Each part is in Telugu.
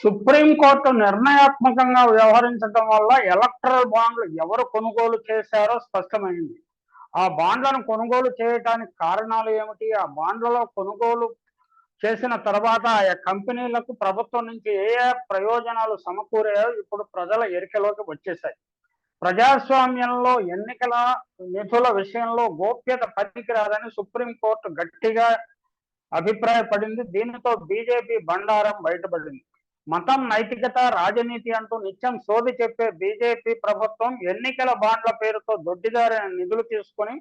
సుప్రీంకోర్టు నిర్ణయాత్మకంగా వ్యవహరించడం వల్ల ఎలక్ట్రల్ బాండ్లు ఎవరు కొనుగోలు చేశారో స్పష్టమైంది. ఆ బాండ్లను కొనుగోలు చేయటానికి కారణాలు ఏమిటి? ఆ బాండ్లలో కొనుగోలు చేసిన తర్వాత ఆయా కంపెనీలకు ప్రభుత్వం నుంచి ఏ ఏ ప్రయోజనాలు సమకూరాయో ఇప్పుడు ప్రజల ఎరికలోకి వచ్చేసాయి ప్రజాస్వామ్యంలో ఎన్నికల నిధుల విషయంలో గోప్యత పనికిరాదని సుప్రీంకోర్టు గట్టిగా అభిప్రాయపడింది. దీనితో బీజేపీ బండారం బయటపడింది. మతం నైతికత రాజనీతి అంటూ నిత్యం సోది చెప్పే బీజేపీ ప్రభుత్వం ఎన్నికల బాండ్ల పేరుతో దొడ్డిదారిన నిధులు తీసుకుని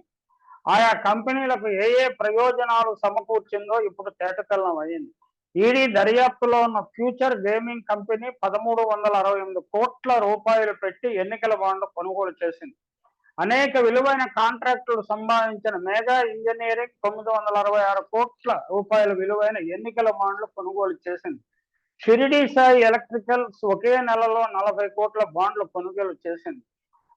ఆయా కంపెనీలకు ఏ ఏ ప్రయోజనాలు సమకూర్చిందో ఇప్పుడు తేటతెల్లం అయింది. ఈడీ దర్యాప్తులో ఉన్న ఫ్యూచర్ గేమింగ్ కంపెనీ పదమూడు వందల అరవై ఎనిమిది కోట్ల రూపాయలు పెట్టి ఎన్నికల బాండ్లు కొనుగోలు చేసింది. అనేక విలువైన కాంట్రాక్టులు సంపాదించిన మెగా ఇంజనీరింగ్ తొమ్మిది వందల అరవై ఆరు కోట్ల రూపాయల విలువైన ఎన్నికల బాండ్లు కొనుగోలు చేసింది. షిరిడి సాయి ఎలక్ట్రికల్స్ ఒకే నెలలో నలభై కోట్ల బాండ్లు కొనుగోలు చేసింది.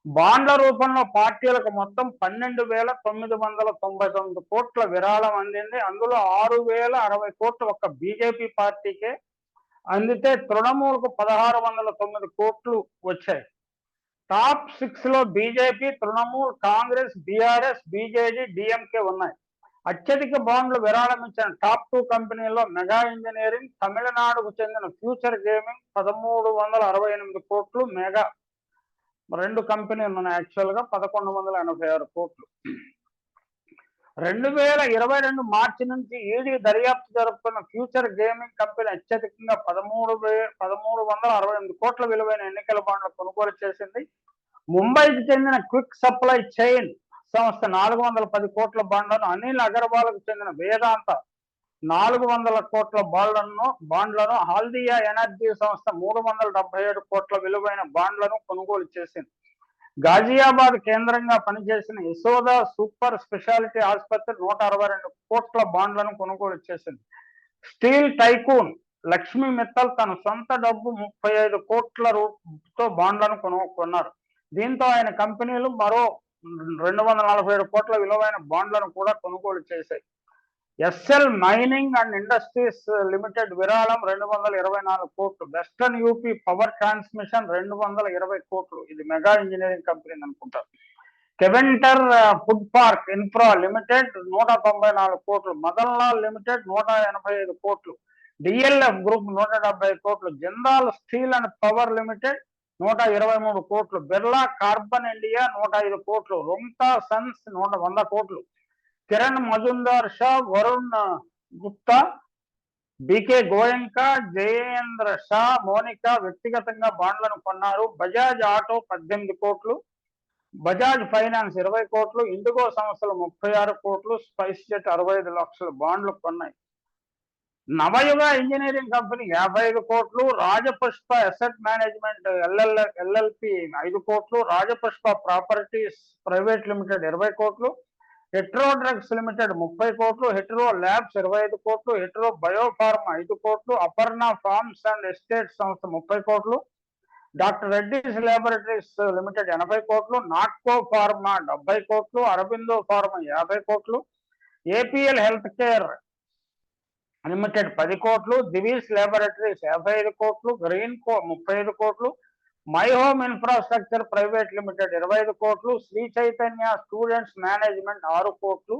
బాండ్ల రూపంలో పార్టీలకు మొత్తం పన్నెండు వేల తొమ్మిది వందల తొంభై తొమ్మిది కోట్ల విరాళం అందింది. అందులో ఆరు వేల అరవై కోట్లు ఒక్క బీజేపీ పార్టీకే అందితే తృణమూల్కు పదహారు వందల తొమ్మిది కోట్లు వచ్చాయి. టాప్ సిక్స్లో BJP Trinamool Congress BRS BJD DMK ఉన్నాయి. అత్యధిక బాండ్లు విరాళం ఇచ్చిన టాప్ టూ కంపెనీల్లో మెగా ఇంజనీరింగ్ తమిళనాడుకు చెందిన ఫ్యూచర్ గేమింగ్ పదమూడు వందల అరవై ఎనిమిది కోట్లు మెగా రెండు కంపెనీలు ఉన్నాయి యాక్చువల్గా పదకొండు వందల ఎనభై ఆరు కోట్లు. రెండు వేల ఇరవై రెండు మార్చి నుంచి ఈడీ దర్యాప్తు జరుపుతున్న ఫ్యూచర్ గేమింగ్ కంపెనీ అత్యధికంగా పదమూడు వే పదమూడు వందల అరవై ఎనిమిది కోట్ల విలువైన ఎన్నికల బాండ్లు కొనుగోలు చేసింది. ముంబైకి చెందిన క్విక్ సప్లై చైన్ సంస్థ నాలుగు వందల పది కోట్ల బాండ్లను అనిల్ అగర్వాల్కు చెందిన వేదాంత నాలుగు వందల కోట్ల బాండ్లను బాండ్లను హాల్దియా ఎనర్జీ సంస్థ మూడు వందల డెబ్బై ఏడు కోట్ల విలువైన బాండ్లను కొనుగోలు చేసింది. గాజియాబాద్ కేంద్రంగా పనిచేసిన యశోద సూపర్ స్పెషాలిటీ ఆసుపత్రి నూట అరవై రెండు కోట్ల బాండ్లను కొనుగోలు చేసింది. స్టీల్ టైకూన్ లక్ష్మీ మిత్తల్ తన సొంత డబ్బు ముప్పై ఐదు కోట్ల రూపాయలతో బాండ్లను కొనుక్కున్నారు దీంతో ఆయన కంపెనీలు మరో రెండు వందల నలభై ఏడు కోట్ల విలువైన బాండ్లను కూడా కొనుగోలు చేశాయి. SL Mining and Industries Limited విరాళం రెండు వందల ఇరవై నాలుగు కోట్లు. వెస్టర్న్ యూపీ పవర్ ట్రాన్స్మిషన్ రెండు వందల ఇరవై కోట్లు. ఇది మెగా ఇంజనీరింగ్ కంపెనీ అనుకుంటారు. Keventer Food Park Infra Limited నూట తొంభై నాలుగు కోట్లు. మదన్లాల్ లిమిటెడ్ నూట ఎనభై ఐదు కోట్లు. డిఎల్ఎఫ్ గ్రూప్ నూట డెబ్బై కోట్లు. Jindal Steel and Power Limited నూట ఇరవై మూడు కోట్లు. బిర్లా కార్బన్ ఇండియా నూట ఐదు కోట్లు. రుంతా సన్స్ నూట వంద కోట్లు. కిరణ్ మజుందార్ షా వరుణ్ గుప్తా బికే గోయంక జయేంద్ర షా మోనికా వ్యక్తిగతంగా బాండ్లను కొన్నారు. బజాజ్ ఆటో పద్దెనిమిది కోట్లు. బజాజ్ ఫైనాన్స్ ఇరవై కోట్లు. ఇండిగో సంస్థలు ముప్పై ఆరు కోట్లు. స్పైస్ జెట్ అరవై ఐదు లక్షల బాండ్లు కొన్నాయి. నవయుగ ఇంజనీరింగ్ కంపెనీ యాభై ఐదు కోట్లు Rajpushpa Asset Management LL LLP ఐదు కోట్లు రాజపుష్ప ప్రాపర్టీస్ ప్రైవేట్ లిమిటెడ్ ఇరవై కోట్లు హెట్రో డ్రగ్స్ లిమిటెడ్ ముప్పై కోట్లు హెట్రో ల్యాబ్స్ ఇరవై ఐదు కోట్లు హెట్రో బయోఫార్మ్ ఐదు కోట్లు అపర్ణ ఫార్మ్స్ అండ్ ఎస్టేట్ సంస్థ ముప్పై కోట్లు డాక్టర్ రెడ్డిస్ ల్యాబొరేటరీస్ లిమిటెడ్ ఎనభై కోట్లు నాట్కో ఫార్మా డెబ్బై కోట్లు అరబిందో ఫార్మా యాభై కోట్లు ఏపీఎల్ హెల్త్ కేర్ అన్లిమిటెడ్ పది కోట్లు దివీస్ ల్యాబొరేటరీస్ యాభై ఐదు కోట్లు గ్రీన్ కో ముప్పై ఐదు కోట్లు My Home Infrastructure Private Limited ఇరవై ఐదు కోట్లు శ్రీ చైతన్య స్టూడెంట్స్ మేనేజ్మెంట్ ఆరు కోట్లు.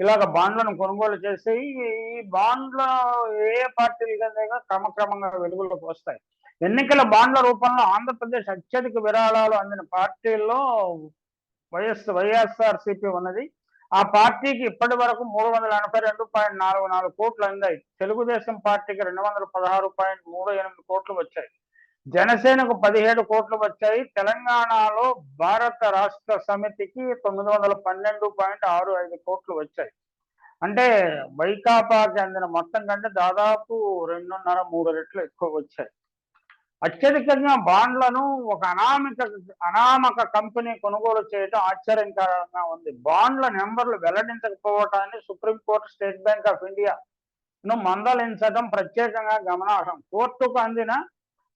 ఇలాగ బాండ్లను కొనుగోలు చేసి ఈ బాండ్ల ఏ పార్టీలు కింద క్రమక్రమంగా వెలుగులోకి వస్తాయి. ఎన్నికల బాండ్ల రూపంలో ఆంధ్రప్రదేశ్ అత్యధిక విరాళాలు అందిన పార్టీల్లో వైఎస్ వైఎస్ఆర్ సిపి ఉన్నది. ఆ పార్టీకి ఇప్పటి వరకు మూడు వందల ఎనభై రెండు పాయింట్ నాలుగు నాలుగు కోట్లు అందాయి. తెలుగుదేశం పార్టీకి రెండు వందల పదహారు పాయింట్ మూడు ఎనిమిది కోట్లు వచ్చాయి. జనసేనకు పదిహేడు కోట్లు వచ్చాయి. తెలంగాణలో భారత రాష్ట్ర సమితికి తొమ్మిది వందల పన్నెండు పాయింట్ ఆరు ఐదు కోట్లు వచ్చాయి. అంటే వైకాపాకి అందిన మొత్తం కంటే దాదాపు రెండున్నర మూడు రెట్లు ఎక్కువ వచ్చాయి. అత్యధికంగా బాండ్లను ఒక అనామిక అనామక కంపెనీ కొనుగోలు చేయడం ఆశ్చర్యకరంగా ఉంది. బాండ్ల నెంబర్లు వెల్లడించకపోవటాన్ని supreme court State Bank of India ను మందలించడం ప్రత్యేకంగా గమనార్హం. కోర్టుకు అందిన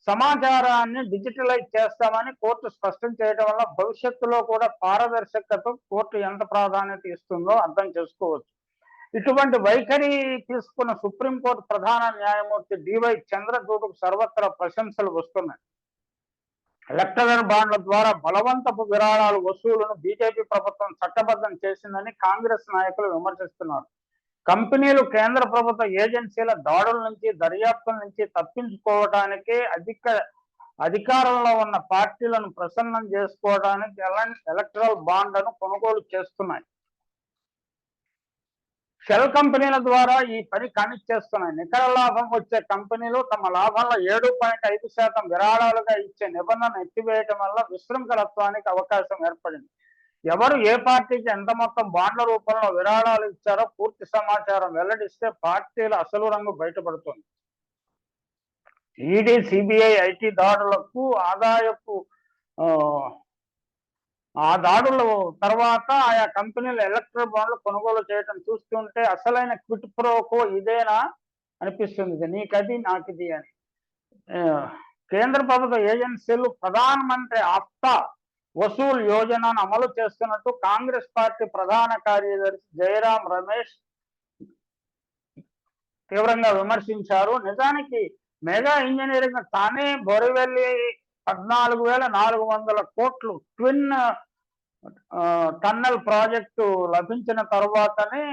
సమాచారాన్ని డిజిటలైజ్ చేస్తామని కోర్టు స్పష్టం చేయడం వల్ల భవిష్యత్తులో కూడా పారదర్శకతకు కోర్టు ఎంత ప్రాధాన్యత ఇస్తుందో అర్థం చేసుకోవచ్చు. ఇటువంటి వైఖరి తీసుకున్న సుప్రీంకోర్టు ప్రధాన న్యాయమూర్తి డివై చంద్రచూడ్కు సర్వత్రా ప్రశంసలు వస్తున్నాయి. ఎలక్ట్రల్ బాండ్ల ద్వారా బలవంతపు విరాళాలు వసూలను బీజేపీ ప్రభుత్వం చట్టబద్ధం చేసిందని కాంగ్రెస్ నాయకులు విమర్శిస్తున్నారు. కంపెనీలు కేంద్ర ప్రభుత్వ ఏజెన్సీల దాడుల నుంచి దర్యాప్తుల నుంచి తప్పించుకోవడానికి అధిక అధికారంలో ఉన్న పార్టీలను ప్రసన్నం చేసుకోవడానికి ఎలక్ట్రల్ బాండ్లను కొనుగోలు చేస్తున్నాయి. షెల్ కంపెనీల ద్వారా ఈ పని కానిచ్చేస్తున్నాయి నికర లాభం వచ్చే కంపెనీలు తమ లాభంలో ఏడు పాయింట్ ఐదు శాతం విరాళాలుగా ఇచ్చే నిబంధన ఎత్తివేయటం వల్ల విశృంఖలత్వానికి అవకాశం ఏర్పడింది. ఎవరు ఏ పార్టీకి ఎంత మొత్తం బాండ్ల రూపంలో విరాళాలు ఇచ్చారో పూర్తి సమాచారం వెల్లడిస్తే పార్టీల అసలు రంగు బయటపడుతుంది. ఈడీ సిబిఐ ఐటీ దాడులకు ఆదాయపు ఆ, దాడుల తర్వాత ఆయా కంపెనీలు ఎలక్ట్రిక్ బాండ్లు కొనుగోలు చేయటం చూస్తుంటే అసలైన క్విట్ ప్రోకో ఇదేనా అనిపిస్తుంది. నీకది నాకిది అని. కేంద్ర ప్రభుత్వ ఏజెన్సీలు ప్రధాన మంత్రి ఆప్తా వసూల్ యోజనను అమలు చేస్తున్నట్టు కాంగ్రెస్ పార్టీ ప్రధాన కార్యదర్శి జయరాం రమేష్ తీవ్రంగా విమర్శించారు. నిజానికి మెగా ఇంజనీరింగ్ తానే బొరివెల్లి పద్నాలుగు వేల నాలుగు వందల కోట్లు ట్విన్ టన్నెల్ ప్రాజెక్టు లభించిన తర్వాతనే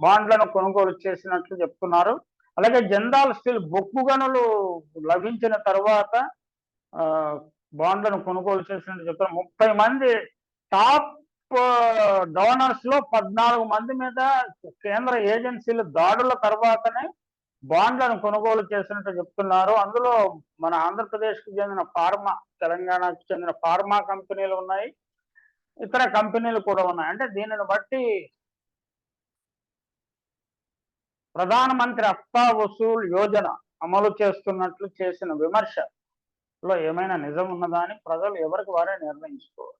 బాండ్లను కొనుగోలు చేసినట్లు చెప్తున్నారు. అలాగే జందాల్ స్టీల్ బొగ్గు గనులు లభించిన తర్వాత బాండ్లను కొనుగోలు చేసినట్టు చెప్తున్నారు. ముప్పై మంది టాప్ డోనర్స్లో పద్నాలుగు మంది మీద కేంద్ర ఏజెన్సీలు దాడుల తర్వాతనే బాండ్లను కొనుగోలు చేసినట్టు చెప్తున్నారు. అందులో మన ఆంధ్రప్రదేశ్కు చెందిన ఫార్మా తెలంగాణకు చెందిన ఫార్మా కంపెనీలు ఉన్నాయి. ఇతర కంపెనీలు కూడా ఉన్నాయి. అంటే దీనిని బట్టి ప్రధానమంత్రి అత్తా వసూల్ యోజన అమలు చేస్తున్నట్లు చేసిన విమర్శలో ఏమైనా నిజం ఉన్నదా అని ప్రజలు ఎవరికి వారే నిర్ణయించుకోవాలి.